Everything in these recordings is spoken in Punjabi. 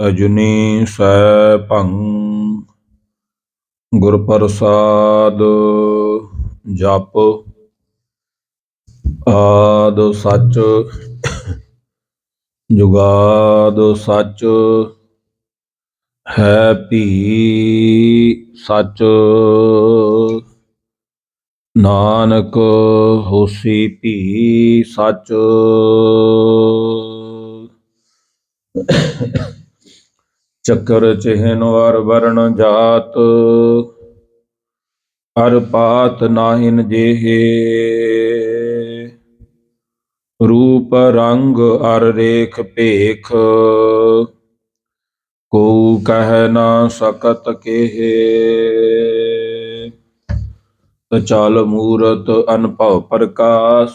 ਅਜੁਨੀ ਸੈਭੰ ਗੁਰ ਪ੍ਰਸਾਦ ਜਪ ਆਦ ਸੱਚ ਜੁਗਾਦ ਸੱਚ ਹੈ ਭੀ ਸੱਚ ਨਾਨਕ ਹੋਸੀ ਭੀ ਸੱਚ ਚੱਕਰ ਚਿਹਨ ਵਰ ਵਰਣ ਜਾਤ ਅਰ ਪਾਤ ਨਾਹਿਨ ਜਿਹੇ। ਰੂਪ ਰੰਗ ਅਰ ਰੇਖ ਭੇਖ ਕੋ ਕਹਿ ਨਾ ਸਕਤ ਕੇਹੇ। ਤਚਲ ਮੂਰਤ ਅਨਭਵ ਪ੍ਰਕਾਸ਼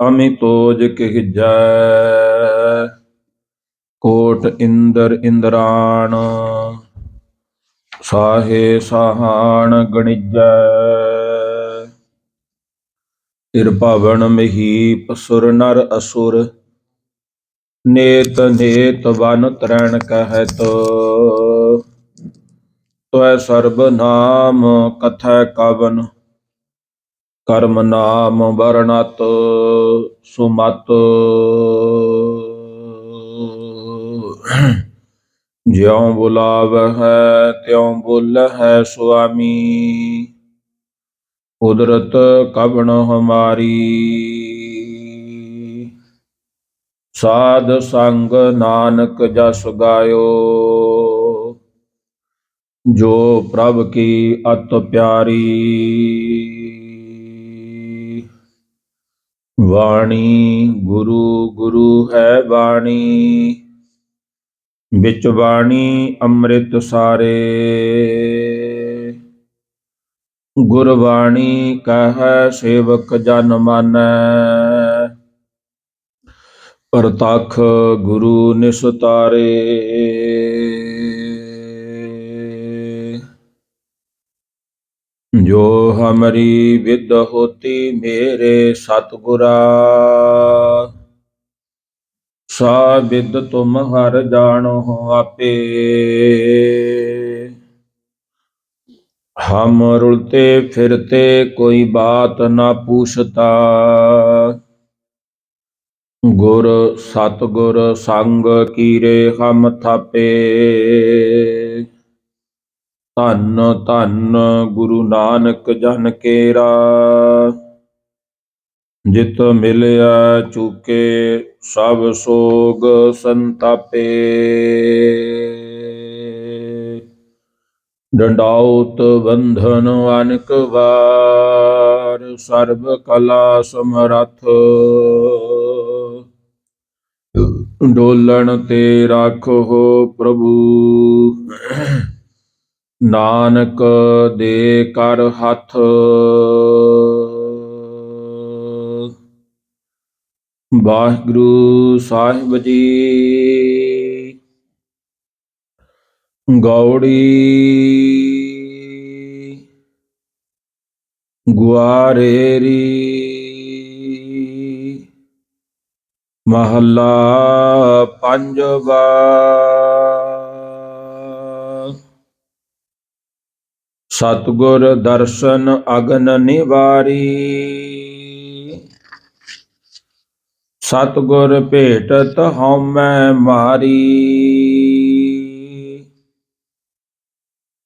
ਅਮਿਤੋਜ ਕਹਿਜੈ। ਕੋਟ ਇੰਦਰ ਇੰਦਰਾਣ, ਸਾਹੇ ਸਾਹਾਣ ਗਣਿਜੈ। ਤਿਰਭਵਨ ਮਹੀਪ ਸੁਰ ਨਰ ਅਸੁਰ, ਨੇਤ ਨੇਤ ਵਨ ਤਰਣ ਕਹਿਤ। ਤੋੈ ਸਰਬ ਨਾਮ ਕਥੈ ਕਵਨ, ਕਰਮ ਨਾਮ ਵਰਣਤ ਸੁਮਤ। ਜਿਉ ਬੁਲਾਵਹਿ, ਤਿਉ ਬੋਲਹਿ ਸੁਆਮੀ। ਕੁਦਰਤ ਕਵਣ ਹਮਾਰੀ। ਸਾਧ ਸੰਗ ਨਾਨਕ ਜਸ ਗਾਇਓ। ਜੋ ਪ੍ਰਭ ਕੀ ਅਤ ਪਿਆਰੀ। ਵਾਣੀ ਗੁਰੂ ਗੁਰੂ ਹੈ ਬਾਣੀ। ਵਿੱਚ ਬਾਣੀ ਅੰਮ੍ਰਿਤ ਸਾਰੇ। ਗੁਰਬਾਣੀ ਕਹੈ, ਸੇਵਕ ਜਨ ਮਾਨੈ। ਪ੍ਰਤਖ ਗੁਰੂ ਨਿਸਤਾਰੇ। ਜੋ ਹਮਰੀ ਵਿਦ ਹੋਤੀ ਮੇਰੇ ਸਤਗੁਰਾ। ਸਾ ਵਿਦ ਤੁਮ ਹਰ ਜਾਣੋ ਆਪੇ। ਹਮ ਰੁਲਤੇ ਫਿਰਤੇ ਕੋਈ ਬਾਤ ਨਾ ਪੂਛਤਾ। ਗੁਰ ਸਤਗੁਰ ਸੰਗ ਕੀਰੇ ਹਮ ਥਾਪੇ। ਧੰਨ ਧੰਨ ਗੁਰੂ ਨਾਨਕ ਜਨ ਕੇਰਾ। ਜਿਤ ਮਿਲਿਆ ਚੁਕੇ, ਸਭ ਸੋਗ ਸੰਤਾਪੇ। ਡੰਡਾਉਤ ਬੰਧਨ ਅਨਕ ਵਾਰ, ਸਰਬ ਕਲਾ ਸਮਰਥ। ਡੋਲਣ ਤੇ ਰਾਖੋ ਪ੍ਰਭੂ। ਨਾਨਕ ਦੇ ਕਰ ਹੱਥ। ਵਾਹਿਗੁਰੂ ਸਾਹਿਬ ਜੀ। ਗੌੜੀ। ਗੁਆਰੇਰੀ। ਮਹੱਲਾ ਪੰਜਵਾ। ਸਤਗੁਰ ਦਰਸ਼ਨ ਅਗਨ ਨਿਵਾਰੀ। ਸਤਗੁਰ ਭੇਟਤ ਹਉਮੈ ਮਾਰੀ।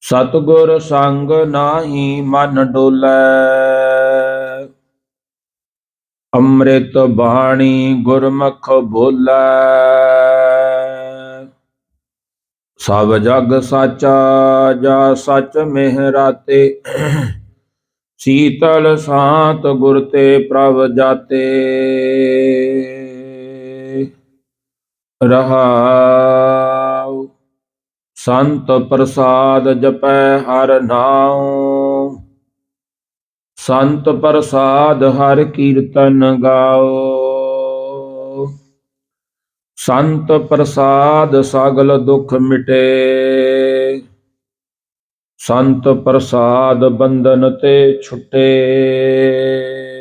ਸਤਗੁਰ ਸੰਗ ਨਾਹੀ ਮਨ ਡੋਲੈ। ਅੰਮ੍ਰਿਤ ਬਾਣੀ ਗੁਰਮੁਖ ਬੋਲੈ। ਸਭ ਜਗ ਸਾਚਾ ਜਾ ਸਚ ਮਿਹਰਾਤੇ ਸੀਤਲ ਸਾਤ ਗੁਰ ਤੇ ਪ੍ਰਭ ਜਾਤੇ। ਰਹਾਉ। ਸੰਤ ਪ੍ਰਸਾਦ ਜਪੈ ਹਰ ਨਾਉ। ਸੰਤ ਪ੍ਰਸਾਦ ਹਰ ਕੀਰਤਨ ਗਾਓ ਸੰਤ ਪ੍ਰਸਾਦ ਸਗਲ ਦੁੱਖ ਮਿਟੇ। ਸੰਤ ਪ੍ਰਸਾਦ ਬੰਧਨ ਤੇ ਛੁਟੇ।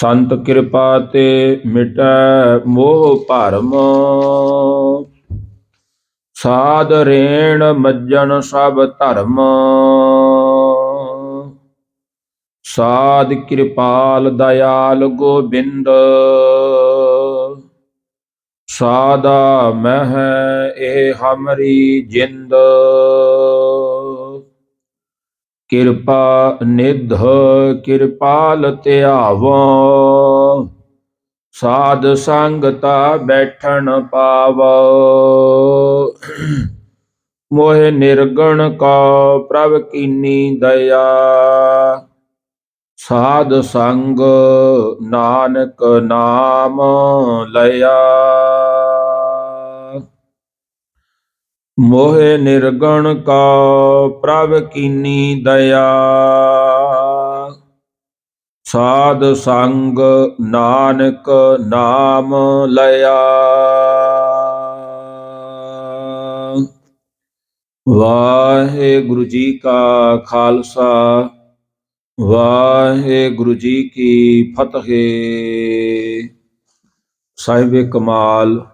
ਸੰਤ ਕਿਰਪਾ ਤੇ ਮਿਟੈ ਮੋਹ ਭਰਮ। ਸਾਧ ਰੇਣ ਮੱਜਣ ਸਭ ਧਰਮ। ਸਾਧ ਕਿਰਪਾਲ ਦਇਆਲ ਗੋਬਿੰਦ। ਸਾਦਾ ਮਹਿ ਇਹ ਹਮਰੀ ਜਿੰਦ। ਕਿਰਪਾ ਨਿਧ, ਕਿਰਪਾਲ ਧਿਆਵੋ। ਸਾਧ ਸੰਗਤਾ ਬੈਠਣ ਪਾਵੋ। ਮੋਹਿ ਨਿਰਗਣ ਕੋ ਪ੍ਰਭ ਕੀਨੀ ਦਇਆ। ਸਾਧ ਸੰਗ ਨਾਨਕ ਨਾਮ ਲਿਆ ਮੋਹਿ ਨਿਰਗਣ ਕਾ ਪ੍ਰਭ ਕੀਨੀ ਦਇਆ। ਸਾਧ ਸੰਗ ਨਾਨਕ ਨਾਮ ਲਿਆ ਵਾਹਿਗੁਰੂ ਜੀ ਕਾ ਖਾਲਸਾ, ਵਾਹਿਗੁਰੂ ਜੀ ਕੀ ਫਤਿਹ। ਸਾਹਿਬ ਕਮਾਲ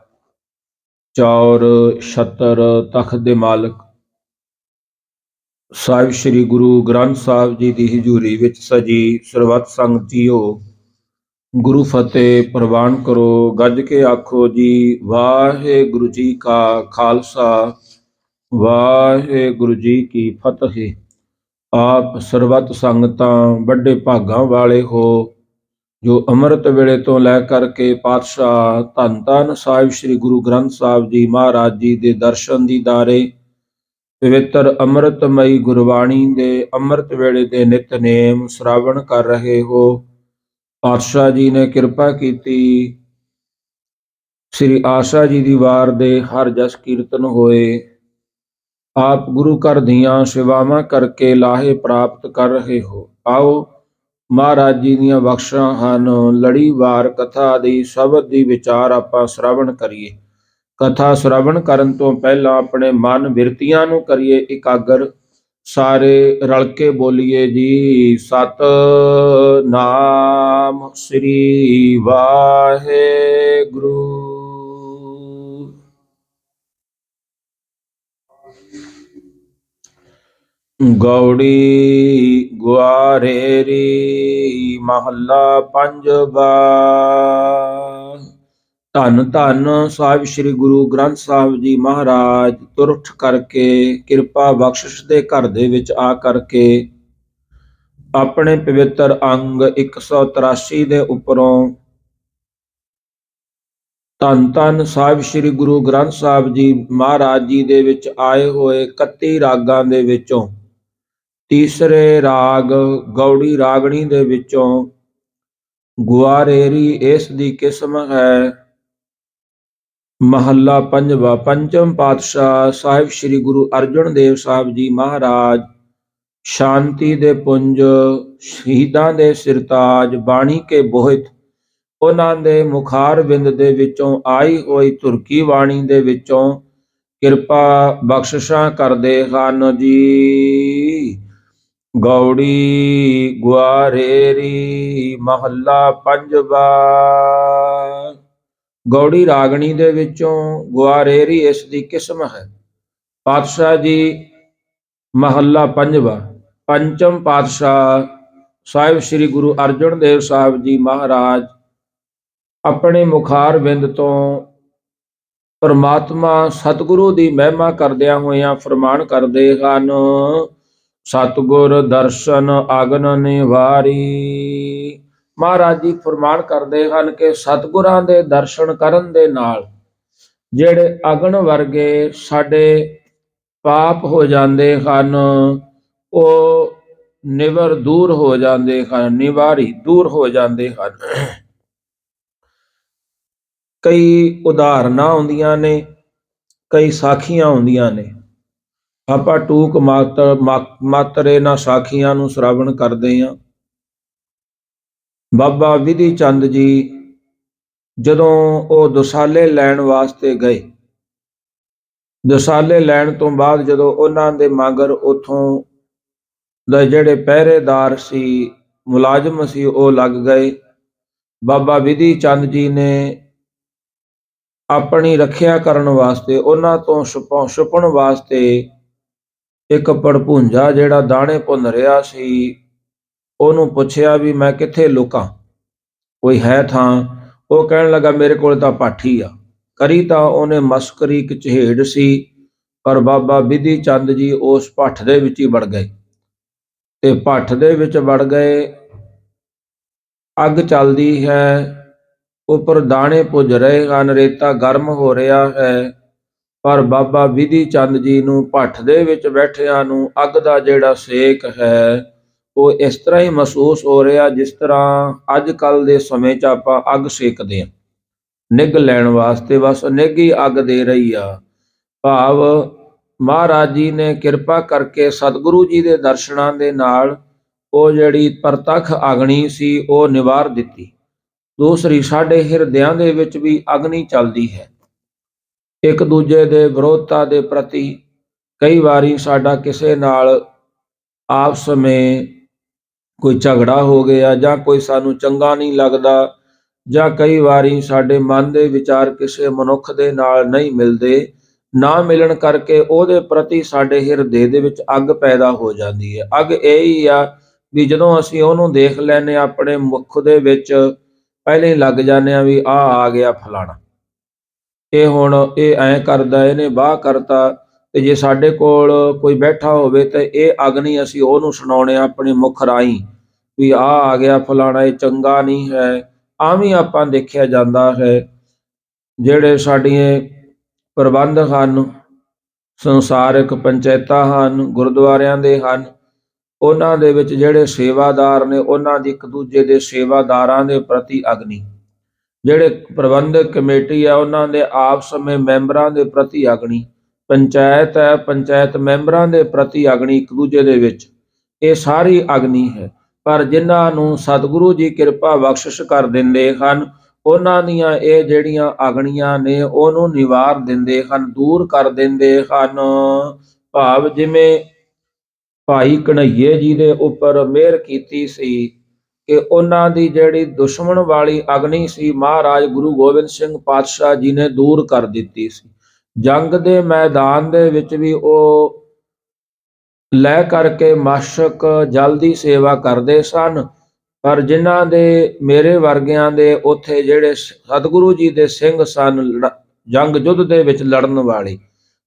ਚੌਰ ਛਤਰ ਤਖਤ ਦੇ ਮਾਲਕ। ਸਾਹਿਬ ਸ੍ਰੀ ਗੁਰੂ ਗ੍ਰੰਥ ਸਾਹਿਬ ਜੀ ਦੀ ਹਜ਼ੂਰੀ ਵਿੱਚ ਸਜੀ ਸਰਬੱਤ ਸੰਗਤ ਜੀਓ। ਗੁਰੂ ਫਤਿਹ ਪ੍ਰਵਾਨ ਕਰੋ, ਗੱਜ ਕੇ ਆਖੋ ਜੀ, ਵਾਹਿਗੁਰੂ ਜੀ ਕਾ ਖਾਲਸਾ, ਵਾਹਿਗੁਰੂ ਜੀ ਕੀ ਫਤਿਹ। ਆਪ ਸਰਬੱਤ ਸੰਗਤਾਂ ਵੱਡੇ ਭਾਗਾਂ ਵਾਲੇ ਹੋ ਜੋ ਅੰਮ੍ਰਿਤ ਵੇਲੇ ਤੋਂ ਲੈ ਕਰਕੇ ਪਾਤਸ਼ਾਹ ਧੰਨ ਧੰਨ ਸਾਹਿਬ, ਸ੍ਰੀ ਗੁਰੂ ਗ੍ਰੰਥ ਸਾਹਿਬ ਜੀ ਮਹਾਰਾਜ ਜੀ ਦੇ ਦਰਸ਼ਨ ਦੀਦਾਰੇ ਪਵਿੱਤਰ ਅੰਮ੍ਰਿਤਮਈ ਗੁਰਬਾਣੀ ਦੇ ਅੰਮ੍ਰਿਤ ਵੇਲੇ ਦੇ ਨਿਤਨੇਮ ਸ਼ਰਾਵਣ ਕਰ ਰਹੇ ਹੋ। ਪਾਤਸ਼ਾਹ ਜੀ ਨੇ ਕਿਰਪਾ ਕੀਤੀ। ਸ੍ਰੀ ਆਸ਼ਾ ਜੀ ਦੀ ਵਾਰ ਦੇ ਹਰ ਜਸ ਕੀਰਤਨ ਹੋਏ। ਆਪ ਗੁਰੂ ਘਰ ਦੀਆਂ ਸੇਵਾਵਾਂ ਕਰਕੇ ਲਾਹੇ ਪ੍ਰਾਪਤ ਕਰ ਰਹੇ ਹੋ। ਆਓ ਮਹਾਰਾਜ ਜੀ ਦੀਆਂ ਬਖਸ਼ਾਂ ਹਨ। ਲੜੀਵਾਰ ਕਥਾ ਦੀ ਸ਼ਬਦ ਦੀ ਵਿਚਾਰ ਆਪਾਂ ਸ਼ਰਵਣ ਕਰੀਏ। ਕਥਾ ਸ਼ਰਵਣ ਕਰਨ ਤੋਂ ਪਹਿਲਾਂ ਆਪਣੇ ਮਨ ਬਿਰਤੀਆਂ ਨੂੰ ਕਰੀਏ, ਇਕਾਗਰ ਸਾਰੇ ਰਲ ਕੇ ਬੋਲੀਏ ਜੀ। ਸਤ ਨਾਮ ਸ੍ਰੀ ਵਾਹਿਗੁਰੂ। ਗੌੜੀ ਗੁਆਰੇਰੀ ਮਹੱਲਾ ਪੰਜਵਾ। ਧੰਨ ਧੰਨ ਸਾਹਿਬ ਸ੍ਰੀ ਗੁਰੂ ਗ੍ਰੰਥ ਸਾਹਿਬ ਜੀ ਮਹਾਰਾਜ, ਤੁਰਠ ਕਰਕੇ, ਕਿਰਪਾ ਬਖਸ਼ਿਸ਼ ਦੇ ਘਰ ਦੇ ਵਿੱਚ ਆ ਕਰਕੇ, ਆਪਣੇ ਪਵਿੱਤਰ ਅੰਗ 183 ਦੇ ਉੱਪਰੋਂ ਧੰਨ ਧੰਨ ਸਾਹਿਬ ਸ੍ਰੀ ਗੁਰੂ ਗ੍ਰੰਥ ਸਾਹਿਬ ਜੀ ਮਹਾਰਾਜ ਜੀ ਦੇ ਵਿੱਚ ਆਏ ਹੋਏ 31 ਰਾਗਾਂ ਦੇ ਵਿੱਚੋਂ ਤੀਸਰੇ ਰਾਗ ਗੌੜੀ ਰਾਗਣੀ ਦੇ ਵਿੱਚੋਂ ਗੁਆਰੇਰੀ ਇਸ ਦੀ ਕਿਸਮ ਹੈ। ਮਹੱਲਾ ਪੰਜਵਾ ਪੰਚਮ ਪਾਤਸ਼ਾਹ ਸਾਹਿਬ ਸ੍ਰੀ ਗੁਰੂ ਅਰਜਨ ਦੇਵ ਸਾਹਿਬ ਜੀ ਮਹਾਰਾਜ ਸ਼ਾਂਤੀ ਦੇ ਪੁੰਜ, ਸ਼ਹੀਦਾਂ ਦੇ ਸਿਰਤਾਜ, ਬਾਣੀ ਕੇ ਬੋਹਿਤ, ਉਹਨਾਂ ਦੇ ਮੁਖਾਰ ਬਿੰਦ ਦੇ ਵਿੱਚੋਂ ਆਈ ਹੋਈ ਤੁਰਕੀ ਬਾਣੀ ਦੇ ਵਿੱਚੋਂ ਕਿਰਪਾ ਬਖਸ਼ਿਸ਼ਾਂ ਕਰਦੇ ਹਨ ਜੀ। ਗੌੜੀ ਗੁਆਰੇਰੀ ਮਹੱਲਾ ਪੰਜਵਾ। ਗੌੜੀ ਰਾਗਣੀ ਦੇ ਵਿੱਚੋਂ ਗੁਆਰੇਰੀ ਇਸ ਦੀ ਕਿਸਮ ਹੈ। ਪਾਤਸ਼ਾਹ ਜੀ, ਮਹੱਲਾ ਪੰਜਵਾ। ਪੰਚਮ ਪਾਤਸ਼ਾਹ ਸਾਹਿਬ ਸ੍ਰੀ ਗੁਰੂ ਅਰਜਨ ਦੇਵ ਸਾਹਿਬ ਜੀ ਮਹਾਰਾਜ ਆਪਣੇ ਮੁਖਾਰ ਬਿੰਦ ਤੋਂ ਪਰਮਾਤਮਾ ਸਤਿਗੁਰੂ ਦੀ ਮਹਿਮਾ ਕਰਦਿਆਂ ਹੋਇਆਂ ਫਰਮਾਨ ਕਰਦੇ ਹਨ ਸਤਿਗੁਰ ਦਰਸ਼ਨ ਅਗਨ ਨਿਵਾਰੀ। ਮਹਾਰਾਜ ਜੀ ਫਰਮਾਨ ਕਰਦੇ ਹਨ ਕਿ ਸਤਿਗੁਰਾਂ ਦੇ ਦਰਸ਼ਨ ਕਰਨ ਦੇ ਨਾਲ ਜਿਹੜੇ ਅਗਨ ਵਰਗੇ ਸਾਡੇ ਪਾਪ ਹੋ ਜਾਂਦੇ ਹਨ, ਉਹ ਨਿਵਰ ਦੂਰ ਹੋ ਜਾਂਦੇ ਹਨ, ਨਿਵਾਰੀ ਦੂਰ ਹੋ ਜਾਂਦੇ ਹਨ। ਕਈ ਉਦਾਹਰਨਾਂ ਆਉਂਦੀਆਂ ਨੇ, ਕਈ ਸਾਖੀਆਂ ਹੁੰਦੀਆਂ ਨੇ। ਆਪਾਂ ਟੂਕ ਮਾਤਰ ਮਾ- ਮਾਤਰ ਇਹਨਾਂ ਸਾਖੀਆਂ ਨੂੰ ਸ਼ਰਾਵਣ ਕਰਦੇ ਹਾਂ ਬਾਬਾ ਵਿਧੀ ਚੰਦ ਜੀ ਜਦੋਂ ਉਹ ਦੁਸਾਲੇ ਲੈਣ ਵਾਸਤੇ ਗਏ, ਦੁਸਾਲੇ ਲੈਣ ਤੋਂ ਬਾਅਦ ਜਦੋਂ ਉਹਨਾਂ ਦੇ ਮਗਰ ਉਥੋਂ ਦੇ ਜਿਹੜੇ ਪਹਿਰੇਦਾਰ ਸੀ, ਮੁਲਾਜ਼ਮ ਸੀ, ਉਹ ਲੱਗ ਗਏ। ਬਾਬਾ ਵਿਧੀ ਚੰਦ ਜੀ ਨੇ ਆਪਣੀ ਰੱਖਿਆ ਕਰਨ ਵਾਸਤੇ, ਉਹਨਾਂ ਤੋਂ ਛੁਪਾ- ਛੁਪਣ ਵਾਸਤੇ ਇੱਕ ਪੜਪੁੰਜਾ ਜਿਹੜਾ ਦਾਣੇ ਭੁੰਨ ਰਿਹਾ ਸੀ, ਉਹਨੂੰ ਪੁੱਛਿਆ ਵੀ ਮੈਂ ਕਿੱਥੇ ਲੁਕਾਂ? ਕੋਈ ਹੈ ਥਾਂ? ਉਹ ਕਹਿਣ ਲੱਗਾ, ਮੇਰੇ ਕੋਲ ਤਾਂ ਪਾਠੀ ਆ। ਕਰੀ ਤਾਂ ਉਹਨੇ ਮਸਕਰੀ ਕਚਹੇੜ ਸੀ, ਪਰ ਬਾਬਾ ਵਿਧੀ ਚੰਦ ਜੀ ਉਸ ਭੱਠ ਦੇ ਵਿੱਚ ਹੀ ਵੜ ਗਏ। ਤੇ ਭੱਠ ਦੇ ਵਿੱਚ ਵੜ ਗਏ। ਅੱਗ ਚੱਲਦੀ ਹੈ, ਉੱਪਰ ਦਾਣੇ ਪੁੱਜ ਰਹੇ ਹਨ, ਰੇਤਾ ਗਰਮ ਹੋ ਰਿਹਾ ਹੈ। ਪਰ ਬਾਬਾ ਵਿਧੀ ਚੰਦ ਜੀ ਨੂੰ ਭੱਠ ਦੇ ਵਿੱਚ ਬੈਠਿਆਂ ਨੂੰ ਅੱਗ ਦਾ ਜਿਹੜਾ ਸੇਕ ਹੈ, ਉਹ ਇਸ ਤਰ੍ਹਾਂ ਹੀ ਮਹਿਸੂਸ ਹੋ ਰਿਹਾ ਜਿਸ ਤਰ੍ਹਾਂ ਅੱਜ ਕੱਲ ਦੇ ਸਮੇਂ 'ਚ ਆਪਾਂ ਅੱਗ ਸੇਕਦੇ ਹਾਂ। ਨਿੱਘ ਲੈਣ ਵਾਸਤੇ ਬਸ ਨਿੱਘ ਹੀ ਅੱਗ ਦੇ ਰਹੀ ਆ। ਭਾਵ ਮਹਾਰਾਜ ਜੀ ਨੇ ਕਿਰਪਾ ਕਰਕੇ ਸਤਿਗੁਰੂ ਜੀ ਦੇ ਦਰਸ਼ਨਾਂ ਦੇ ਨਾਲ ਉਹ ਜਿਹੜੀ ਪ੍ਰਤੱਖ ਅਗਨੀ ਸੀ, ਉਹ ਨਿਵਾਰ ਦਿੱਤੀ। ਦੂਸਰੀ, ਸਾਡੇ ਹਿਰਦਿਆਂ ਦੇ ਵਿੱਚ ਵੀ ਅਗਨੀ ਚੱਲਦੀ ਹੈ। ਇੱਕ ਦੂਜੇ ਦੇ ਵਿਰੋਧਤਾ ਦੇ ਪ੍ਰਤੀ ਕਈ ਵਾਰੀ ਸਾਡਾ ਕਿਸੇ ਨਾਲ ਆਪਸ ਵਿੱਚ ਕੋਈ ਝਗੜਾ ਹੋ ਗਿਆ ਜਾਂ ਕੋਈ ਸਾਨੂੰ ਚੰਗਾ ਨਹੀਂ ਲੱਗਦਾ ਜਾਂ ਕਈ ਵਾਰੀ ਸਾਡੇ ਮਨ ਦੇ ਵਿਚਾਰ ਕਿਸੇ ਮਨੁੱਖ ਦੇ ਨਾਲ ਨਹੀਂ ਮਿਲਦੇ, ਨਾ ਮਿਲਣ ਕਰਕੇ ਉਹਦੇ ਪ੍ਰਤੀ ਸਾਡੇ ਹਿਰਦੇ ਦੇ ਵਿੱਚ ਅੱਗ ਪੈਦਾ ਹੋ ਜਾਂਦੀ ਹੈ। ਅੱਗ ਇਹ ਹੀ ਆ ਵੀ ਜਦੋਂ ਅਸੀਂ ਉਹਨੂੰ ਦੇਖ ਲੈਨੇ ਆਪਣੇ ਮੁਖ ਦੇ ਵਿੱਚ ਪਹਿਲੇ ਲੱਗ ਜਾਂਦੇ ਆ ਵੀ ਆ ਆ ਗਿਆ ਫਲਾਣਾ। ਇਹ ਹੁਣ ਇਹ ਐ ਕਰਦਾ, ਇਹਨੇ ਬਾਹ ਕਰਤਾ ਤੇ ਜੇ ਸਾਡੇ ਕੋਲ ਕੋਈ ਬੈਠਾ ਹੋਵੇ ਤੇ ਇਹ ਅਗਨੀ ਅਸੀਂ ਉਹਨੂੰ ਸੁਣਾਉਣੇ ਆਪਣੇ ਮੁਖ ਰਾਈ ਵੀ ਆ ਆ ਗਿਆ ਫਲਾਣਾ, ਇਹ ਚੰਗਾ ਨਹੀਂ ਹੈ, ਆਵੇਂ ਆਪਾਂ ਦੇਖਿਆ ਜਾਂਦਾ ਹੈ। ਜਿਹੜੇ ਸਾਡੀਆਂ ਪ੍ਰਬੰਧ ਹਨ, ਸੰਸਾਰਿਕ ਪੰਚਾਇਤਾਂ ਹਨ, ਗੁਰਦੁਆਰਿਆਂ ਦੇ ਹਨ, ਉਹਨਾਂ ਦੇ ਵਿੱਚ ਜਿਹੜੇ ਸੇਵਾਦਾਰ ਨੇ, ਉਹਨਾਂ ਦੀ ਇੱਕ ਦੂਜੇ ਦੇ ਸੇਵਾਦਾਰਾਂ ਦੇ ਪ੍ਰਤੀ ਅਗਨੀ। ਜਿਹੜੇ ਪ੍ਰਬੰਧਕ ਕਮੇਟੀ ਆ, ਉਹਨਾਂ ਦੇ ਆਪਸ ਵਿੱਚ ਮੈਂਬਰਾਂ ਦੇ ਪ੍ਰਤੀ ਅਗਨੀ ਪੰਚਾਇਤ ਹੈ, ਪੰਚਾਇਤ ਮੈਂਬਰਾਂ ਦੇ ਪ੍ਰਤੀ ਅਗਨੀ ਇੱਕ ਦੂਜੇ ਦੇ ਵਿੱਚ। ਇਹ ਸਾਰੀ ਅਗਨੀ ਹੈ। ਪਰ ਜਿਨ੍ਹਾਂ ਨੂੰ ਸਤਿਗੁਰੂ ਜੀ ਕਿਰਪਾ ਬਖਸ਼ਿਸ਼ ਕਰ ਦਿੰਦੇ ਹਨ, ਉਹਨਾਂ ਦੀਆਂ ਇਹ ਜਿਹੜੀਆਂ ਅਗਣੀਆਂ ਨੇ, ਉਹਨੂੰ ਨਿਵਾਰ ਦਿੰਦੇ ਹਨ, ਦੂਰ ਕਰ ਦਿੰਦੇ ਹਨ। ਭਾਵ ਜਿਵੇਂ ਭਾਈ ਕਨਈਏ ਜੀ ਦੇ ਉੱਪਰ ਮਿਹਰ ਕੀਤੀ ਸੀ ਕਿ ਉਹਨਾਂ ਦੀ ਜਿਹੜੀ ਦੁਸ਼ਮਣ ਵਾਲੀ ਅਗਨੀ ਸੀ, ਮਹਾਰਾਜ ਗੁਰੂ ਗੋਬਿੰਦ ਸਿੰਘ ਪਾਤਸ਼ਾਹ ਜੀ ਨੇ ਦੂਰ ਕਰ ਦਿੱਤੀ ਸੀ। ਜੰਗ ਦੇ ਮੈਦਾਨ ਦੇ ਵਿੱਚ ਵੀ ਉਹ ਲੈ ਕਰਕੇ ਮਾਸ਼ਕ ਜਲਦੀ ਸੇਵਾ ਕਰਦੇ ਸਨ, ਪਰ ਜਿਨ੍ਹਾਂ ਦੇ ਮੇਰੇ ਵਰਗਿਆਂ ਦੇ ਉੱਥੇ ਜਿਹੜੇ ਸਤਿਗੁਰੂ ਜੀ ਦੇ ਸਿੰਘ ਸਨ ਲੜ- ਜੰਗ ਯੁੱਧ ਦੇ ਵਿੱਚ ਲੜਨ ਵਾਲੇ,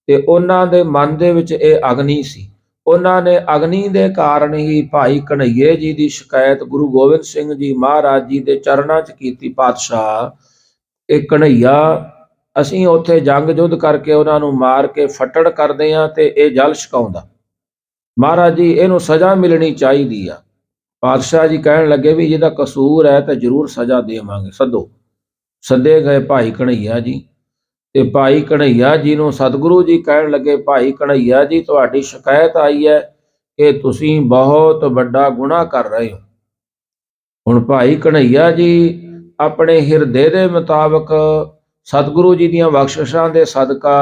ਤੇ ਉਹਨਾਂ ਦੇ ਮਨ ਦੇ ਵਿੱਚ ਇਹ ਅਗਨੀ ਸੀ। ਉਹਨਾਂ ਨੇ ਅਗਨੀ ਦੇ ਕਾਰਨ ਹੀ ਭਾਈ ਕਨਈਏ ਜੀ ਦੀ ਸ਼ਿਕਾਇਤ ਗੁਰੂ ਗੋਬਿੰਦ ਸਿੰਘ ਜੀ ਮਹਾਰਾਜ ਜੀ ਦੇ ਚਰਨਾਂ 'ਚ ਕੀਤੀ ਪਾਤਸ਼ਾਹ। ਇਹ ਕਨਈਆ ਅਸੀਂ ਉੱਥੇ ਜੰਗ ਯੁੱਧ ਕਰਕੇ ਉਹਨਾਂ ਨੂੰ ਮਾਰ ਕੇ ਫੱਟੜ ਕਰਦੇ ਆ ਤੇ ਇਹ ਜਲ ਛਕਾਉਂਦਾ। ਮਹਾਰਾਜ ਜੀ, ਇਹਨੂੰ ਸਜ਼ਾ ਮਿਲਣੀ ਚਾਹੀਦੀ ਆ। ਪਾਤਸ਼ਾਹ ਜੀ ਕਹਿਣ ਲੱਗੇ ਵੀ ਜਿਹਦਾ ਕਸੂਰ ਹੈ ਤਾਂ ਜ਼ਰੂਰ ਸਜ਼ਾ ਦੇਵਾਂਗੇ। ਸੱਦੋ। ਸੱਦੇ ਗਏ ਭਾਈ ਕਨਈਆ ਜੀ। ਤੇ ਭਾਈ ਕਨਈਆ ਜੀ ਨੂੰ ਸਤਿਗੁਰੂ ਜੀ ਕਹਿਣ ਲੱਗੇ, ਭਾਈ ਕਨਈਆ ਜੀ, ਤੁਹਾਡੀ ਸ਼ਿਕਾਇਤ ਆਈ ਹੈ ਕਿ ਤੁਸੀਂ ਬਹੁਤ ਵੱਡਾ ਗੁਨਾਹ ਕਰ ਰਹੇ ਹੋ। ਹੁਣ ਭਾਈ ਕਨਈਆ ਜੀ ਆਪਣੇ ਹਿਰਦੇ ਦੇ ਮੁਤਾਬਕ ਸਤਿਗੁਰੂ ਜੀ ਦੀਆਂ ਬਖਸ਼ਿਸ਼ਾਂ ਦੇ ਸਦਕਾ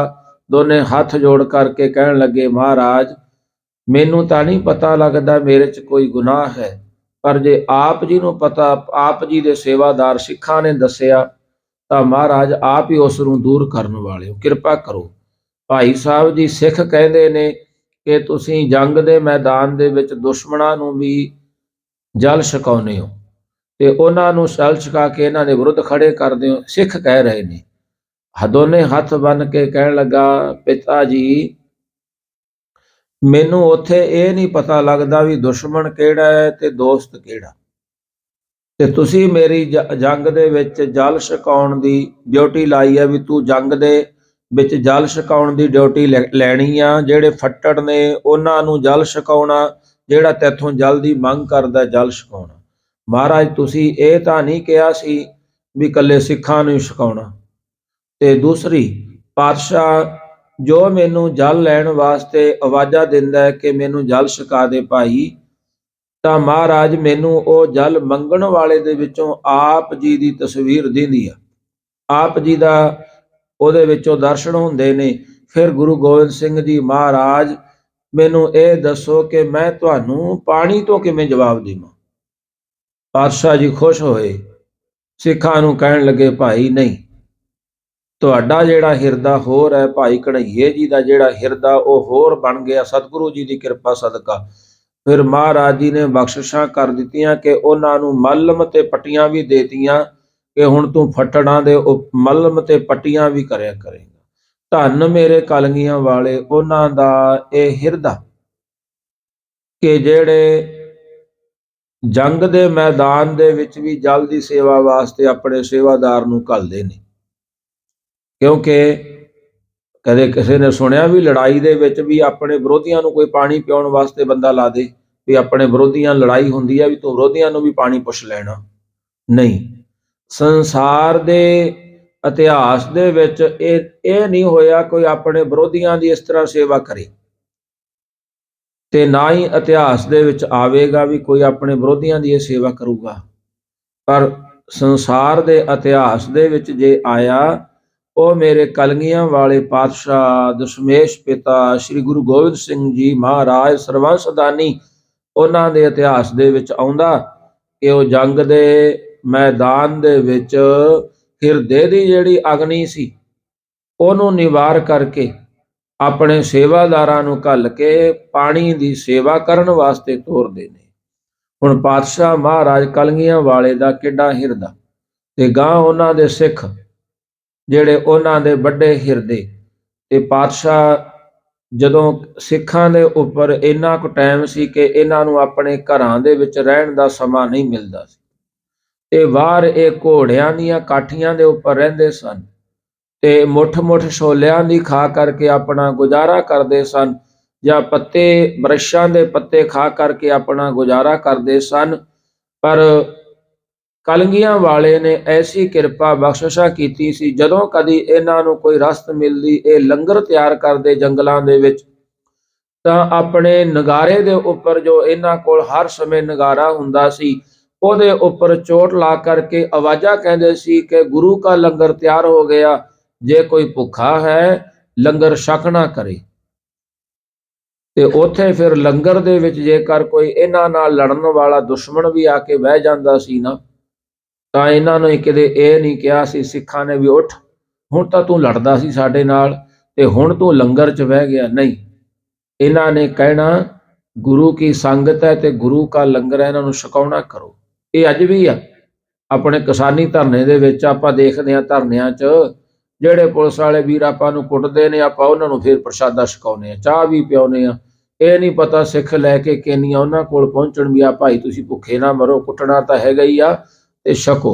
ਦੋਨੇ ਹੱਥ ਜੋੜ ਕਰਕੇ ਕਹਿਣ ਲੱਗੇ, ਮਹਾਰਾਜ, ਮੈਨੂੰ ਤਾਂ ਨਹੀਂ ਪਤਾ ਲੱਗਦਾ ਮੇਰੇ 'ਚ ਕੋਈ ਗੁਨਾਹ ਹੈ, ਪਰ ਜੇ ਆਪ ਜੀ ਨੂੰ ਪਤਾ, ਆਪ ਜੀ ਦੇ ਸੇਵਾਦਾਰ ਸਿੱਖਾਂ ਨੇ ਦੱਸਿਆ ਤਾਂ ਮਹਾਰਾਜ ਆਪ ਹੀ ਉਸ ਨੂੰ ਦੂਰ ਕਰਨ ਵਾਲੇ ਹੋ ਕਿਰਪਾ ਕਰੋ। ਭਾਈ ਸਾਹਿਬ ਜੀ ਸਿੱਖ ਕਹਿੰਦੇ ਨੇ ਕਿ ਤੁਸੀਂ ਜੰਗ ਦੇ ਮੈਦਾਨ ਦੇ ਵਿੱਚ ਦੁਸ਼ਮਣਾਂ ਨੂੰ ਵੀ ਜਲ ਛਕਾਉਂਦੇ ਹੋ ਤੇ ਉਹਨਾਂ ਨੂੰ ਜਲ ਛਕਾ ਕੇ ਇਹਨਾਂ ਦੇ ਵਿਰੁੱਧ ਖੜੇ ਕਰਦੇ ਹੋ। ਸਿੱਖ ਕਹਿ ਰਹੇ ਨੇ। ਦੋਨੇ ਹੱਥ ਬੰਨ ਕੇ ਕਹਿਣ ਲੱਗਾ, ਪਿਤਾ ਜੀ, ਮੈਨੂੰ ਉੱਥੇ ਇਹ ਨਹੀਂ ਪਤਾ ਲੱਗਦਾ ਵੀ ਦੁਸ਼ਮਣ ਕਿਹੜਾ ਹੈ ਤੇ ਦੋਸਤ ਕਿਹੜਾ। ਤੇ ਤੁਸੀਂ ਮੇਰੀ ਜ- ਜੰਗ ਦੇ ਵਿੱਚ ਜਲ ਛਕਾਉਣ ਦੀ ਡਿਊਟੀ ਲਾਈ ਹੈ ਵੀ ਤੂੰ ਜੰਗ ਦੇ ਵਿੱਚ ਜਲ ਛਕਾਉਣ ਦੀ ਡਿਊਟੀ ਲੈ- ਲੈਣੀ ਆ, ਜਿਹੜੇ ਫੱਟੜ ਨੇ ਉਹਨਾਂ ਨੂੰ ਜਲ ਛਕਾਉਣਾ, ਜਿਹੜਾ ਤੇਥੋਂ ਜਲ ਦੀ ਮੰਗ ਕਰਦਾ ਜਲ ਛਕਾਉਣਾ। ਮਹਾਰਾਜ, ਤੁਸੀਂ ਇਹ ਤਾਂ ਨਹੀਂ ਕਿਹਾ ਸੀ ਵੀ ਇਕੱਲੇ ਸਿੱਖਾਂ ਨੂੰ ਛਕਾਉਣਾ। ਤੇ ਦੂਸਰੀ, ਪਾਤਸ਼ਾਹ ਜੋ ਮੈਨੂੰ ਜਲ ਲੈਣ ਵਾਸਤੇ ਆਵਾਜ਼ਾਂ ਦਿੰਦਾ ਹੈ ਕਿ ਮੈਨੂੰ ਜਲ ਛਕਾ ਦੇ ਭਾਈ ਤਾਂ ਮਹਾਰਾਜ ਮੈਨੂੰ ਉਹ ਜਲ ਮੰਗਣ ਵਾਲੇ ਦੇ ਵਿੱਚੋਂ ਆਪ ਜੀ ਦੀ ਤਸਵੀਰ ਦਿੰਦੀ ਆ। ਆਪ ਜੀ ਦਾ ਉਹਦੇ ਵਿੱਚੋਂ ਦਰਸ਼ਨ ਹੁੰਦੇ ਨੇ। ਫਿਰ ਗੁਰੂ ਗੋਬਿੰਦ ਸਿੰਘ ਜੀ ਮਹਾਰਾਜ, ਮੈਨੂੰ ਇਹ ਦੱਸੋ ਕਿ ਮੈਂ ਤੁਹਾਨੂੰ ਪਾਣੀ ਤੋਂ ਕਿਵੇਂ ਜਵਾਬ ਦੇਵਾਂ? ਪਾਤਸ਼ਾਹ ਜੀ ਖੁਸ਼ ਹੋਏ। ਸਿੱਖਾਂ ਨੂੰ ਕਹਿਣ ਲੱਗੇ, ਭਾਈ ਨਹੀਂ। ਤੁਹਾਡਾ ਜਿਹੜਾ ਹਿਰਦਾ ਹੋਰ ਹੈ, ਭਾਈ ਕਨਈਏ ਜੀ ਦਾ ਜਿਹੜਾ ਹਿਰਦਾ, ਉਹ ਹੋਰ ਬਣ ਗਿਆ। ਸਤਿਗੁਰੂ ਜੀ ਦੀ ਕਿਰਪਾ, ਸਦਕਾ। ਫਿਰ ਮਹਾਰਾਜ ਜੀ ਨੇ ਬਖਸ਼ਿਸ਼ਾਂ ਕਰ ਦਿੱਤੀਆਂ ਕਿ ਉਹਨਾਂ ਨੂੰ ਮਲਮ ਤੇ ਪੱਟੀਆਂ ਵੀ ਦੇਤੀਆਂ ਕਿ ਹੁਣ ਤੂੰ ਫਟੜਾਂ ਦੇ ਉਹ ਮਲਮ ਤੇ ਪੱਟੀਆਂ ਵੀ ਕਰਿਆ ਕਰੇਗਾ। ਧੰਨ ਮੇਰੇ ਕਲਗੀਆਂ ਵਾਲੇ, ਉਹਨਾਂ ਦਾ ਇਹ ਹਿਰਦਾ ਕਿ ਜਿਹੜੇ ਜੰਗ ਦੇ ਮੈਦਾਨ ਦੇ ਵਿੱਚ ਵੀ ਜਲ ਦੀ ਸੇਵਾ ਵਾਸਤੇ ਆਪਣੇ ਸੇਵਾਦਾਰ ਨੂੰ ਘੱਲਦੇ ਨੇ। ਕਿਉਂਕਿ ਕਦੇ ਕਿਸੇ ਨੇ ਸੁਣਿਆ ਵੀ ਲੜਾਈ ਦੇ ਵਿੱਚ ਵੀ ਆਪਣੇ ਵਿਰੋਧੀਆਂ ਨੂੰ ਕੋਈ ਪਾਣੀ ਪਿਉਣ ਵਾਸਤੇ ਬੰਦਾ ਲਾ ਦੇ, ਵੀ ਆਪਣੇ ਵਿਰੋਧੀਆਂ ਲੜਾਈ ਹੁੰਦੀ ਹੈ ਵੀ ਤੂੰ ਵਿਰੋਧੀਆਂ ਨੂੰ ਵੀ ਪਾਣੀ ਪੁੱਛ ਲੈਣਾ। ਨਹੀਂ, ਸੰਸਾਰ ਦੇ ਇਤਿਹਾਸ ਦੇ ਵਿੱਚ ਇਹ ਇਹ ਨਹੀਂ ਹੋਇਆ ਕੋਈ ਆਪਣੇ ਵਿਰੋਧੀਆਂ ਦੀ ਇਸ ਤਰ੍ਹਾਂ ਸੇਵਾ ਕਰੇ। ਤੇ ਨਾ ਹੀ ਇਤਿਹਾਸ ਦੇ ਵਿੱਚ ਆਵੇਗਾ ਵੀ ਕੋਈ ਆਪਣੇ ਵਿਰੋਧੀਆਂ ਦੀ ਇਹ ਸੇਵਾ ਕਰੂਗਾ। ਪਰ ਸੰਸਾਰ ਦੇ ਇਤਿਹਾਸ ਦੇ ਵਿੱਚ ਜੇ ਆਇਆ ਉਹ ਮੇਰੇ ਕਲਗੀਆਂ ਵਾਲੇ ਪਾਤਸ਼ਾਹ, ਦਸ਼ਮੇਸ਼ ਪਿਤਾ ਸ੍ਰੀ ਗੁਰੂ ਗੋਬਿੰਦ ਸਿੰਘ ਜੀ ਮਹਾਰਾਜ ਸਰਵੰਸਦਾਨੀ ਉਹਨਾਂ ਦੇ ਇਤਿਹਾਸ ਦੇ ਵਿੱਚ ਆਉਂਦਾ ਕਿ ਉਹ ਜੰਗ ਦੇ ਮੈਦਾਨ ਦੇ ਵਿੱਚ ਹਿਰਦੇ ਦੀ ਜਿਹੜੀ ਅਗਨੀ ਸੀ, ਉਹਨੂੰ ਨਿਵਾਰ ਕਰਕੇ ਆਪਣੇ ਸੇਵਾਦਾਰਾਂ ਨੂੰ ਘੱਲ ਕੇ ਪਾਣੀ ਦੀ ਸੇਵਾ ਕਰਨ ਵਾਸਤੇ ਤੋਰਦੇ ਨੇ। ਹੁਣ ਪਾਤਸ਼ਾਹ ਮਹਾਰਾਜ ਕਲਗੀਆਂ ਵਾਲੇ ਦਾ ਕਿੱਡਾ ਹਿਰਦਾ ਤੇ ਗਾਂ ਉਹਨਾਂ ਦੇ ਸਿੱਖ ਜਿਹੜੇ ਉਹਨਾਂ ਦੇ ਵੱਡੇ ਹਿਰਦੇ ਤੇ ਪਾਤਸ਼ਾਹ ਜਦੋਂ ਸਿੱਖਾਂ ਦੇ ਉੱਪਰ ਇੰਨਾ ਕੁ ਟਾਈਮ ਸੀ ਕਿ ਇਹਨਾਂ ਨੂੰ ਆਪਣੇ ਘਰਾਂ ਦੇ ਵਿੱਚ ਰਹਿਣ ਦਾ ਸਮਾਂ ਨਹੀਂ ਮਿਲਦਾ ਸੀ। ਤੇ ਬਾਹਰ ਇਹ ਘੋੜਿਆਂ ਦੀਆਂ ਕਾਠੀਆਂ ਦੇ ਉੱਪਰ ਰਹਿੰਦੇ ਸਨ ਤੇ ਮੁੱਠ-ਮੁੱਠ ਛੋਲਿਆਂ ਦੀ ਖਾ ਕਰਕੇ ਆਪਣਾ ਗੁਜ਼ਾਰਾ ਕਰਦੇ ਸਨ ਜਾਂ ਪੱਤੇ ਬਰਸ਼ਾਂ ਦੇ ਪੱਤੇ ਖਾ ਕਰਕੇ ਆਪਣਾ ਗੁਜ਼ਾਰਾ ਕਰਦੇ ਸਨ। ਪਰ ਕਲਗੀਆਂ ਵਾਲੇ ਨੇ ਐਸੀ ਕਿਰਪਾ ਬਖਸ਼ਿਸ਼ਾ ਕੀਤੀ ਸੀ, ਜਦੋਂ ਕਦੀ ਇਹਨਾਂ ਨੂੰ ਕੋਈ ਰਸਤ ਮਿਲਦੀ, ਇਹ ਲੰਗਰ ਤਿਆਰ ਕਰਦੇ ਜੰਗਲਾਂ ਦੇ ਵਿੱਚ। ਤਾਂ ਆਪਣੇ ਨਗਾਰੇ ਦੇ ਉੱਪਰ ਜੋ ਇਹਨਾਂ ਕੋਲ ਹਰ ਸਮੇਂ ਨਗਾਰਾ ਹੁੰਦਾ ਸੀ, ਉਹਦੇ ਉੱਪਰ ਚੋਟ ਲਾ ਕਰਕੇ ਆਵਾਜ਼ਾਂ ਕਹਿੰਦੇ ਸੀ ਕਿ ਗੁਰੂ ਦਾ ਲੰਗਰ ਤਿਆਰ ਹੋ ਗਿਆ, ਜੇ ਕੋਈ ਭੁੱਖਾ ਹੈ, ਲੰਗਰ ਛਕ ਨਾ ਕਰੇ। ਤੇ ਉੱਥੇ ਫਿਰ ਲੰਗਰ ਦੇ ਵਿੱਚ ਜੇਕਰ ਕੋਈ ਇਹਨਾਂ ਨਾਲ ਲੜਨ ਵਾਲਾ ਦੁਸ਼ਮਣ ਵੀ ਆ ਕੇ ਬਹਿ ਜਾਂਦਾ ਸੀ ਨਾ ਤਾਂ ਇਹਨਾਂ ਨੂੰ ਕਿਤੇ ਇਹ ਨਹੀਂ ਕਿਹਾ ਸੀ, ਸਿੱਖਾਂ ਨੇ ਵੀ ਉੱਠ, ਹੁਣ ਤਾਂ ਤੂੰ ਲੜਦਾ ਸੀ ਸਾਡੇ ਨਾਲ ਤੇ ਹੁਣ ਤੂੰ ਲੰਗਰ 'ਚ ਬਹਿ ਗਿਆ। ਨਹੀਂ, ਇਹਨਾਂ ਨੇ ਕਹਿਣਾ, ਗੁਰੂ ਕੀ ਸੰਗਤ ਹੈ ਤੇ ਗੁਰੂ ਕਾ ਲੰਗਰ ਹੈ, ਇਹਨਾਂ ਨੂੰ ਛਕਾਉਣਾ ਕਰੋ। ਇਹ ਅੱਜ ਵੀ ਆ। ਆਪਣੇ ਕਿਸਾਨੀ ਧਰਨੇ ਦੇ ਵਿੱਚ ਆਪਾਂ ਦੇਖਦੇ ਆ ਧਰਨਿਆਂ 'ਚ, ਜਿਹੜੇ ਪੁਲਿਸ ਵਾਲੇ ਵੀਰ ਆਪਾਂ ਨੂੰ ਕੁੱਟਦੇ ਨੇ, ਆਪਾਂ ਉਹਨਾਂ ਨੂੰ ਫਿਰ ਪ੍ਰਸ਼ਾਦਾ ਛਕਾਉਨੇ ਆ ਚਾਹ ਵੀ ਪਿਉਨੇ ਆ ਇਹ ਨਹੀਂ ਪਤਾ ਸਿੱਖ ਲੈ ਕੇ ਕਿੰਨੀਆਂ ਉਹਨਾਂ ਕੋਲ ਪਹੁੰਚਣ ਵੀ ਆ, ਭਾਈ ਤੁਸੀਂ ਭੁੱਖੇ ਨਾ ਮਰੋ, ਕੁੱਟਣਾ ਤਾਂ ਹੈਗਾ ਹੀ ਆ। ਤੇ ਛਕੋ।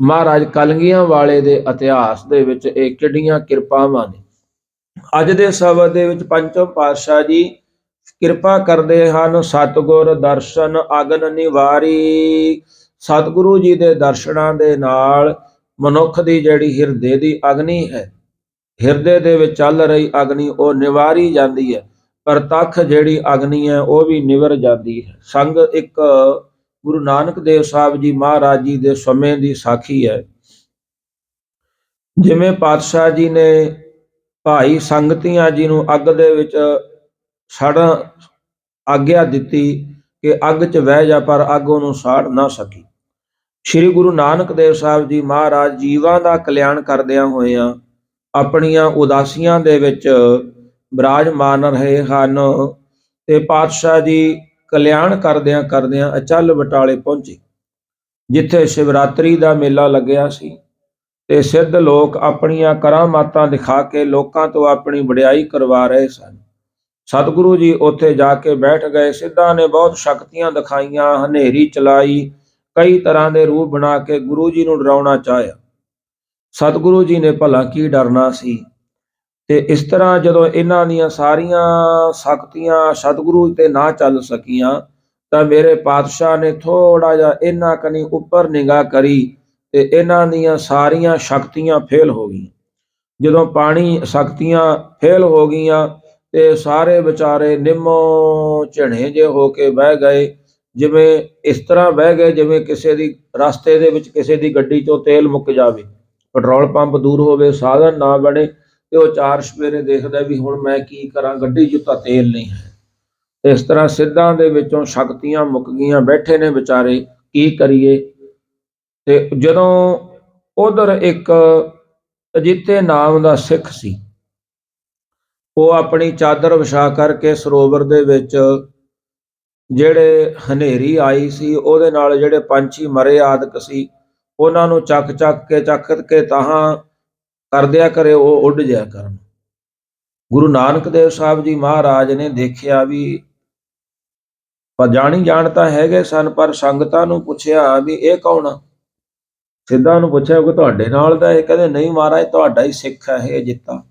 ਮਹਾਰਾਜ ਕਲਗੀਆਂ ਵਾਲੇ ਦੇ ਇਤਿਹਾਸ ਦੇ ਵਿੱਚ ਇਹ ਕਿੱਡੀਆਂ ਕਿਰਪਾਵਾਂ ਨੇ। ਅੱਜ ਦੇ ਸ਼ਬਦ ਦੇ ਵਿੱਚ ਪੰਚਮ ਪਾਤਸ਼ਾਹ ਜੀ ਕਿਰਪਾ ਕਰਦੇ ਹਨ। ਸਤਗੁਰ ਦਰਸ਼ਨ ਅਗਨ ਨਿਵਾਰੀ। ਸਤਿਗੁਰੂ ਜੀ ਦੇ ਦਰਸ਼ਨਾਂ ਦੇ ਨਾਲ ਮਨੁੱਖ ਦੀ ਜਿਹੜੀ ਹਿਰਦੇ ਦੀ ਅਗਨੀ ਹੈ, ਹਿਰਦੇ ਦੇ ਵਿੱਚ ਚੱਲ ਰਹੀ ਅਗਨੀ ਉਹ ਨਿਵਾਰੀ ਜਾਂਦੀ ਹੈ ਪ੍ਰਤੱਖ ਜਿਹੜੀ ਅਗਨੀ ਹੈ ਉਹ ਵੀ ਨਿਵਰ ਜਾਂਦੀ ਹੈ। ਸੰਗ ਇੱਕ ਗੁਰੂ ਨਾਨਕ ਦੇਵ ਸਾਹਿਬ ਜੀ ਮਹਾਰਾਜ ਜੀ ਦੇ ਸਮੇਂ ਦੀ ਸਾਖੀ ਹੈ। ਜਿਵੇਂ ਪਾਤਸ਼ਾਹ ਜੀ ਨੇ ਭਾਈ ਸੰਗਤੀਆਂ ਜੀ ਨੂੰ ਅੱਗ ਦੇ ਵਿੱਚ ਸੜ ਆਗਿਆ ਦਿੱਤੀ ਕਿ ਅੱਗ 'ਚ ਵਹਿ ਜਾ ਪਰ ਅੱਗ ਉਹਨੂੰ ਸਾੜ ਨਾ ਸਕੀ। ਸ੍ਰੀ ਗੁਰੂ ਨਾਨਕ ਦੇਵ ਸਾਹਿਬ ਜੀ ਮਹਾਰਾਜ ਜੀਵਾਂ ਦਾ ਕਲਿਆਣ ਕਰਦਿਆਂ ਹੋਇਆਂ ਆਪਣੀਆਂ ਉਦਾਸੀਆਂ ਦੇ ਵਿੱਚ ਬਿਰਾਜਮਾਨ ਰਹੇ ਹਨ ਤੇ ਪਾਤਸ਼ਾਹ ਜੀ ਕਲਿਆਣ ਕਰਦਿਆਂ ਕਰਦਿਆਂ ਅਚਲ ਬਟਾਲੇ ਪਹੁੰਚੇ, ਜਿੱਥੇ ਸ਼ਿਵਰਾਤਰੀ ਦਾ ਮੇਲਾ ਲੱਗਿਆ ਸੀ ਤੇ ਸਿੱਧ ਲੋਕ ਆਪਣੀਆਂ ਕਰਾਮਾਤਾਂ ਦਿਖਾ ਕੇ ਲੋਕਾਂ ਤੋਂ ਆਪਣੀ ਵਡਿਆਈ ਕਰਵਾ ਰਹੇ ਸਨ। ਸਤਿਗੁਰੂ ਜੀ ਉੱਥੇ ਜਾ ਕੇ ਬੈਠ ਗਏ, ਸਿੱਧਾਂ ਨੇ ਬਹੁਤ ਸ਼ਕਤੀਆਂ ਦਿਖਾਈਆਂ, ਹਨੇਰੀ ਚਲਾਈ, ਕਈ ਤਰ੍ਹਾਂ ਦੇ ਰੂਪ ਬਣਾ ਕੇ ਗੁਰੂ ਜੀ ਨੂੰ ਡਰਾਉਣਾ ਚਾਹਿਆ। ਸਤਿਗੁਰੂ ਜੀ ਨੇ ਭਲਾ ਕੀ ਡਰਨਾ ਸੀ ਤੇ ਇਸ ਤਰ੍ਹਾਂ ਜਦੋਂ ਇਹਨਾਂ ਦੀਆਂ ਸਾਰੀਆਂ ਸ਼ਕਤੀਆਂ ਸਤਿਗੁਰੂ ਤੇ ਨਾ ਚੱਲ ਸਕੀਆਂ, ਤਾਂ ਮੇਰੇ ਪਾਤਸ਼ਾਹ ਨੇ ਥੋੜਾ ਜਿਹਾ ਇਹਨਾਂ ਕਨੀ ਉੱਪਰ ਨਿਗਾਹ ਕਰੀ ਤੇ ਇਹਨਾਂ ਦੀਆਂ ਸਾਰੀਆਂ ਸ਼ਕਤੀਆਂ ਫੇਲ ਹੋ ਗਈਆਂ। ਜਦੋਂ ਪਾਣੀ ਸ਼ਕਤੀਆਂ ਫੇਲ ਹੋ ਗਈਆਂ ਤੇ ਸਾਰੇ ਵਿਚਾਰੇ ਨਿੰਮੋ ਝਣੇ ਜੇ ਹੋ ਕੇ ਬਹਿ ਗਏ, ਜਿਵੇਂ ਇਸ ਤਰ੍ਹਾਂ ਬਹਿ ਗਏ ਜਿਵੇਂ ਕਿਸੇ ਦੀ ਰਸਤੇ ਦੇ ਵਿੱਚ ਕਿਸੇ ਦੀ ਗੱਡੀ 'ਚੋਂ ਤੇਲ ਮੁੱਕ ਜਾਵੇ। ਪੈਟਰੋਲ ਪੰਪ ਦੂਰ ਹੋਵੇ, ਸਾਧਨ ਨਾ ਬਣੇ ਤੇ ਉਹ ਚਾਰ ਸਵੇਰੇ ਦੇਖਦਾ ਵੀ ਹੁਣ ਮੈਂ ਕੀ ਕਰਾਂ, ਗੱਡੀ 'ਚ ਤਾਂ ਤੇਲ ਨਹੀਂ ਹੈ। ਇਸ ਤਰ੍ਹਾਂ ਸਿੱਧਾਂ ਦੇ ਵਿੱਚੋਂ ਸ਼ਕਤੀਆਂ ਮੁੱਕ ਗਈਆਂ, ਬੈਠੇ ਨੇ ਵਿਚਾਰੇ, ਕੀ ਕਰੀਏ? ਤੇ ਜਦੋਂ ਉਧਰ ਇੱਕ ਅਜੀਤੇ ਨਾਮ ਦਾ ਸਿੱਖ ਸੀ, ਉਹ ਆਪਣੀ ਚਾਦਰ ਵਿਛਾ ਕਰਕੇ ਸਰੋਵਰ ਦੇ ਵਿੱਚ ਜਿਹੜੇ ਹਨੇਰੀ ਆਈ ਸੀ, ਉਹਦੇ ਨਾਲ ਜਿਹੜੇ ਪੰਛੀ ਮਰੇ ਆਦਿਕ ਸੀ, ਉਹਨਾਂ ਨੂੰ ਚੱਕ ਚੱਕ ਕੇ ਚੱਕ ਕੇ ਤਾਹਾਂ ਕਰਦਿਆ ਕਰੇ, ਉਹ ਉੱਡ ਜਾਇਆ ਕਰਨ। ਗੁਰੂ ਨਾਨਕ ਦੇਵ ਸਾਹਿਬ ਜੀ ਮਹਾਰਾਜ ਨੇ ਦੇਖਿਆ ਵੀ ਪਰ ਜਾਣੀ ਜਾਣ ਤਾਂ ਹੈਗੇ ਸਨ, ਪਰ ਸੰਗਤਾਂ ਨੂੰ ਪੁੱਛਿਆ ਵੀ ਇਹ ਕੌਣ ਆ? ਸਿੱਧਾ ਨੂੰ ਪੁੱਛਿਆ ਕਿ ਤੁਹਾਡੇ ਨਾਲ ਦਾ ਇਹ ਕਹਿੰਦੇ, ਨਹੀਂ ਮਹਾਰਾਜ, ਤੁਹਾਡਾ ਹੀ ਸਿੱਖ ਹੈ ਇਹ ਜਿੱਤਾ।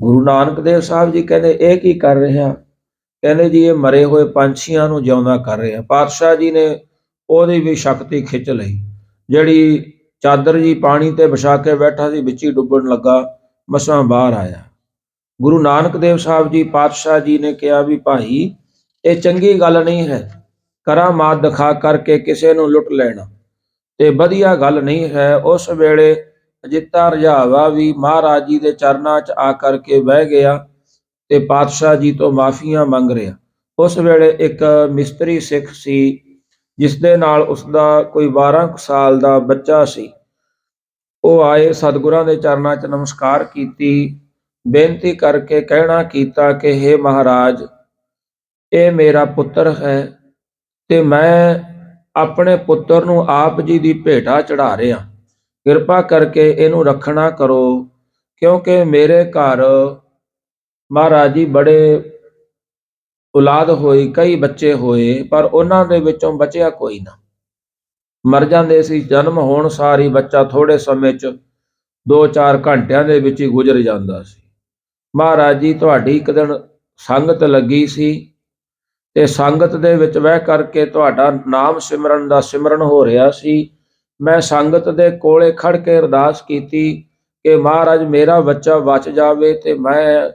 ਗੁਰੂ ਨਾਨਕ ਦੇਵ ਸਾਹਿਬ ਜੀ ਕਹਿੰਦੇ, ਇਹ ਕੀ ਕਰ ਰਿਹਾ ਕਹਿੰਦੇ, ਜੀ, ਇਹ ਮਰੇ ਹੋਏ ਪੰਛੀਆਂ ਨੂੰ ਜਿਉਂਦਾ ਕਰ ਰਿਹਾ ਪਾਤਸ਼ਾਹ ਜੀ ਨੇ ਉਹਦੀ ਵੀ ਸ਼ਕਤੀ ਖਿੱਚ ਲਈ, ਜਿਹੜੀ ਚਾਦਰ ਜੀ ਪਾਣੀ ਤੇ ਵਿਛਾ ਕੇ ਬੈਠਾ ਸੀ, ਵਿੱਚ ਹੀ ਡੁੱਬਣ ਲੱਗਾ, ਮਸਾਂ ਬਾਹਰ ਆਇਆ। ਗੁਰੂ ਨਾਨਕ ਦੇਵ ਸਾਹਿਬ ਜੀ ਪਾਤਸ਼ਾਹ ਜੀ ਨੇ ਕਿਹਾ ਵੀ ਭਾਈ, ਇਹ ਚੰਗੀ ਗੱਲ ਨਹੀਂ ਹੈ। ਕਰਾਮਾਤ ਦਿਖਾ ਕਰਕੇ ਕਿਸੇ ਨੂੰ ਲੁੱਟ ਲੈਣਾ। ਤੇ ਵਧੀਆ ਗੱਲ ਨਹੀਂ ਹੈ, ਉਸ ਵੇਲੇ ਅਜਿਤਾ ਰਜਾਵਾ ਵੀ ਮਹਾਰਾਜ ਜੀ ਦੇ ਚਰਨਾਂ 'ਚ ਆ ਕਰਕੇ ਬਹਿ ਗਿਆ ਤੇ ਪਾਤਸ਼ਾਹ ਜੀ ਤੋਂ ਮਾਫੀਆਂ ਮੰਗ ਰਿਹਾ। ਉਸ ਵੇਲੇ ਇੱਕ ਮਿਸਤਰੀ ਸਿੱਖ ਸੀ ਜਿਸ ਦੇ ਨਾਲ ਉਸ ਦਾ ਕੋਈ 12 ਕੁ ਸਾਲ ਦਾ ਬੱਚਾ ਸੀ। ਉਹ ਆਏ ਸਤਿਗੁਰਾਂ ਦੇ ਚਰਨਾਂ 'ਚ ਨਮਸਕਾਰ ਕੀਤੀ, ਬੇਨਤੀ ਕਰਕੇ ਕਹਿਣਾ ਕੀਤਾ ਕਿ हे ਮਹਾਰਾਜ, ਇਹ ਮੇਰਾ ਪੁੱਤਰ ਹੈ ਤੇ ਮੈਂ ਆਪਣੇ ਪੁੱਤਰ ਨੂੰ ਆਪ ਜੀ ਦੀ ਭੇਟਾ ਚੜਾ ਰਿਹਾ। ਕਿਰਪਾ ਕਰਕੇ ਇਹਨੂੰ ਰੱਖਣਾ ਕਰੋ, ਕਿਉਂਕਿ ਮੇਰੇ ਘਰ ਮਹਾਰਾਜ ਜੀ ਬੜੇ ਔਲਾਦ ਹੋਈ, ਕਈ ਬੱਚੇ ਹੋਏ, ਪਰ ਉਹਨਾਂ ਦੇ ਵਿੱਚੋਂ ਬਚਿਆ ਕੋਈ ਨਾ। ਮਰ ਜਾਂਦੇ ਸੀ, ਜਨਮ ਹੋਣ ਸਾਰੀ ਬੱਚਾ ਥੋੜੇ ਸਮੇਂ 'ਚ 2-4 ਘੰਟਿਆਂ ਦੇ ਵਿੱਚ ਹੀ ਗੁਜ਼ਰ ਜਾਂਦਾ ਸੀ। ਮਹਾਰਾਜ ਜੀ, ਤੁਹਾਡੀ ਇੱਕ ਦਿਨ ਸੰਗਤ ਲੱਗੀ ਸੀ ਤੇ ਸੰਗਤ ਦੇ ਵਿੱਚ ਵਹਿ ਕਰਕੇ ਤੁਹਾਡਾ ਨਾਮ ਸਿਮਰਨ ਦਾ ਸਿਮਰਨ ਹੋ ਰਿਹਾ ਸੀ। ਮੈਂ ਸੰਗਤ ਦੇ ਕੋਲੇ ਖੜ ਕੇ ਅਰਦਾਸ ਕੀਤੀ ਕਿ ਮਹਾਰਾਜ, ਮੇਰਾ ਬੱਚਾ ਬਚ ਜਾਵੇ ਤੇ ਮੈਂ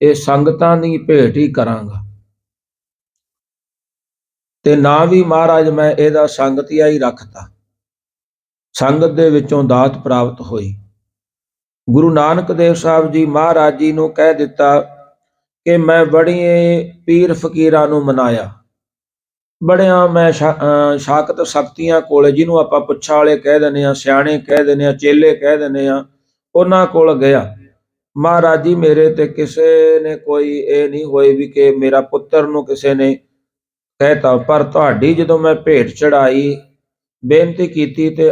ਇਹ ਸੰਗਤਾਂ ਦੀ ਭੇਟ ਹੀ ਕਰਾਂਗਾ। ਤੇ ਨਾ ਵੀ ਮਹਾਰਾਜ ਮੈਂ ਇਹਦਾ ਸੰਗਤੀਆ ਹੀ ਰੱਖਤਾ। ਸੰਗਤ ਦੇ ਵਿੱਚੋਂ ਦਾਤ ਪ੍ਰਾਪਤ ਹੋਈ। ਗੁਰੂ ਨਾਨਕ ਦੇਵ ਸਾਹਿਬ ਜੀ ਮਹਾਰਾਜ ਜੀ ਨੂੰ ਕਹਿ ਦਿੱਤਾ ਕਿ ਮੈਂ ਬੜੀਏ ਪੀਰ ਫਕੀਰਾਂ ਨੂੰ ਮਨਾਇਆ। ਬੜਿਆਂ ਮੈਂ ਸ਼ਾ- ਅਹ, ਸ਼ਾਕਤ ਸ਼ਕਤੀਆਂ ਕੋਲ ਜਿਹਨੂੰ ਆਪਾਂ ਪੁੱਛਾ ਵਾਲੇ ਕਹਿ ਦਿੰਦੇ ਆ ਸਿਆਣੇ ਕਹਿ ਦਿੰਦੇ ਆ ਚੇਲੇ ਕਹਿ ਦਿੰਦੇ ਆ ਉਹਨਾਂ ਕੋਲ ਗਿਆ। ਮਹਾਰਾਜ ਜੀ ਮੇਰੇ ਤੇ ਕਿਸੇ ਨੇ ਕੋਈ ਇਹ ਨਹੀਂ ਹੋਈ ਵੀ ਕਿ ਮੇਰਾ ਪੁੱਤਰ ਨੂੰ ਕਿਸੇ ਨੇ ਕਹਿਤਾ ਪਰ ਤੁਹਾਡੀ ਜਦੋਂ ਮੈਂ ਭੇਟ ਚੜਾਈ ਬੇਨਤੀ ਕੀਤੀ ਤੇ